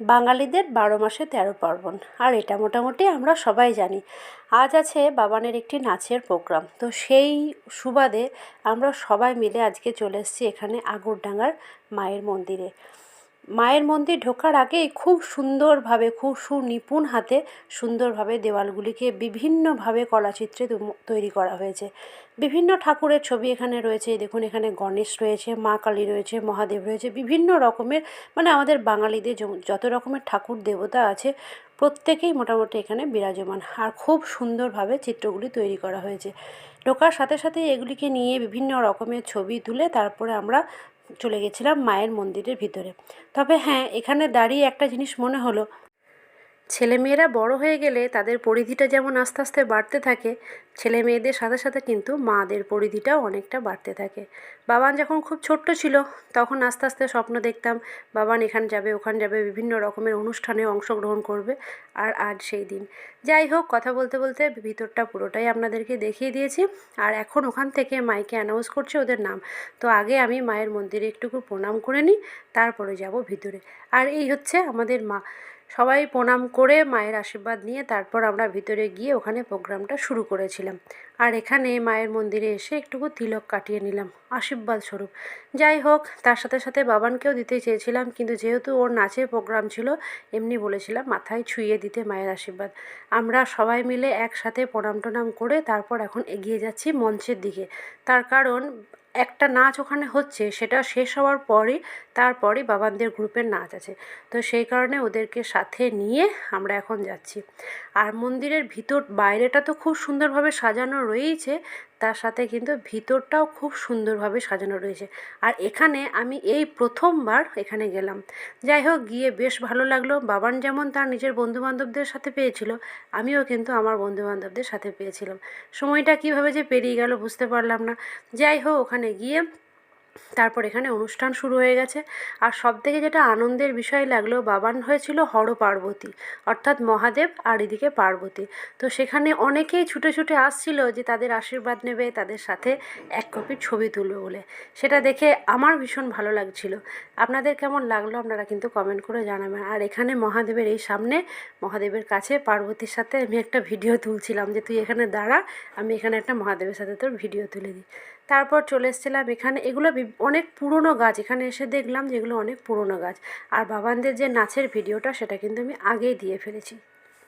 বাঙালিদের বারো মাসে তেরো পার্বণ। আর এটা মোটামুটি আমরা সবাই জানি। আজ আছে বাবানের একটি নাচের প্রোগ্রাম। তো সেই সুবাদে আমরা সবাই মিলে আজকে চলে এসেছি এখানে আগরডাঙ্গার মায়ের মন্দিরে। মায়ের মন্দির ঢোকার আগেই খুব সুন্দরভাবে, খুব সুনিপুণ হাতে সুন্দরভাবে দেওয়ালগুলিকে বিভিন্নভাবে কলাচিত্রে তৈরি করা হয়েছে। বিভিন্ন ঠাকুরের ছবি এখানে রয়েছে। দেখুন, এখানে গণেশ রয়েছে, মা কালী রয়েছে, মহাদেব রয়েছে, বিভিন্ন রকমের মানে আমাদের বাঙালিদের যত রকমের ঠাকুর দেবতা আছে, প্রত্যেকেই মোটামুটি এখানে বিরাজমান। আর খুব সুন্দরভাবে চিত্রগুলি তৈরি করা হয়েছে। ঢোকার সাথে সাথে এগুলিকে নিয়ে বিভিন্ন রকমের ছবি তুলে তারপরে আমরা চলে গেছিলাম মায়ের মন্দিরের ভিতরে। তবে হ্যাঁ এখানে দাঁড়িয়ে একটা জিনিস মনে হলো। ছেলেমেয়েরা বড় হয়ে গেলে তাদের পরিধিটা যেমন আস্তে আস্তে বাড়তে থাকে ছেলে মেয়েদের সাথে সাথে কিন্তু মাদের পরিধিটাও অনেকটা বাড়তে থাকে। বাবান যখন খুব ছোট্ট ছিল, তখন আস্তে আস্তে স্বপ্ন দেখতাম, বাবান এখানে যাবে, ওখান যাবে, বিভিন্ন রকমের অনুষ্ঠানে অংশগ্রহণ করবে, আর আজ সেই দিন। যাই হোক, কথা বলতে বলতে ভিতরটা পুরোটাই আপনাদেরকে দেখিয়ে দিয়েছি, আর এখন ওখান থেকে মাইকে অ্যানাউন্স করছে ওদের নাম। তো আগে আমি মায়ের মন্দিরে একটুকু প্রণাম করে নিই, তারপরে যাব ভিতরে। আর এই হচ্ছে আমাদের মা। সবাই প্রণাম করে মায়ের আশীর্বাদ নিয়ে তারপর আমরা ভিতরে গিয়ে ওখানে প্রোগ্রামটা শুরু করেছিলাম। আর এখানে মায়ের মন্দিরে এসে একটুকু তিলক কাটিয়ে নিলাম, আশীর্বাদ স্বরূপ। যাই হোক, তার সাথে সাথে বাবানকেও দিতে চেয়েছিলাম, কিন্তু যেহেতু ওর নাচের প্রোগ্রাম ছিল, এমনি বলেছিলাম মাথায় ছুঁয়ে দিতে মায়ের আশীর্বাদ। আমরা সবাই মিলে একসাথে প্রণাম টনাম করে তারপর এখন এগিয়ে যাচ্ছি মঞ্চের দিকে। তার কারণ একটা নাচ ওখানে হচ্ছে, সেটা শেষ হওয়ার পরই তারপরই বাবানদের গ্রুপের নাচ আছে। তো সেই কারণে ওদেরকে সাথে নিয়ে আমরা এখন যাচ্ছি। আর মন্দিরের ভিতর, বাইরেটা তো খুব সুন্দরভাবে সাজানো রয়েছে, তার সাথে কিন্তু ভিতরটাও খুব সুন্দরভাবে সাজানো রয়েছে। আর এখানে আমি এই প্রথমবার এখানে গেলাম। যাই হোক, গিয়ে বেশ ভালো লাগল। বাবান যেমন তার নিজের বন্ধুবান্ধবদের সাথে পেয়েছিল, আমিও কিন্তু আমার বন্ধুবান্ধবদের সাথে পেয়েছিলাম। সময়টা কীভাবে যে পেরিয়ে গেল বুঝতে পারলাম না। যাই হোক, ওখানে গিয়ে তারপর এখানে অনুষ্ঠান শুরু হয়ে গেছে। আর সব থেকে যেটা আনন্দের বিষয় লাগল বাবান হয়েছিল হর পার্বতী অর্থাৎ মহাদেব আর এদিকে পার্বতী। তো সেখানে অনেকেই ছুটে ছুটে আসছিল যে তাদের আশীর্বাদ নেবে, তাদের সাথে এক কপি ছবি তুলবে বলে। সেটা দেখে আমার ভীষণ ভালো লাগছিল। আপনাদের কেমন লাগল আপনারা কিন্তু কমেন্ট করে জানাবেন। আর এখানে মহাদেবের এই সামনে, মহাদেবের কাছে পার্বতীর সাথে আমি একটা ভিডিও তুলছিলাম যে তুই এখানে দাঁড়া, আমি এখানে একটা মহাদেবের সাথে তোর ভিডিও তুলে দিই। তারপর চলে এসেছিলাম এখানে। এগুলো অনেক পুরনো গাছ। এখানে এসে দেখলাম যে এগুলো অনেক পুরনো গাছ। আর বাবানদের যে নাচের ভিডিওটা, সেটা কিন্তু আমি আগেই দিয়ে ফেলেছি।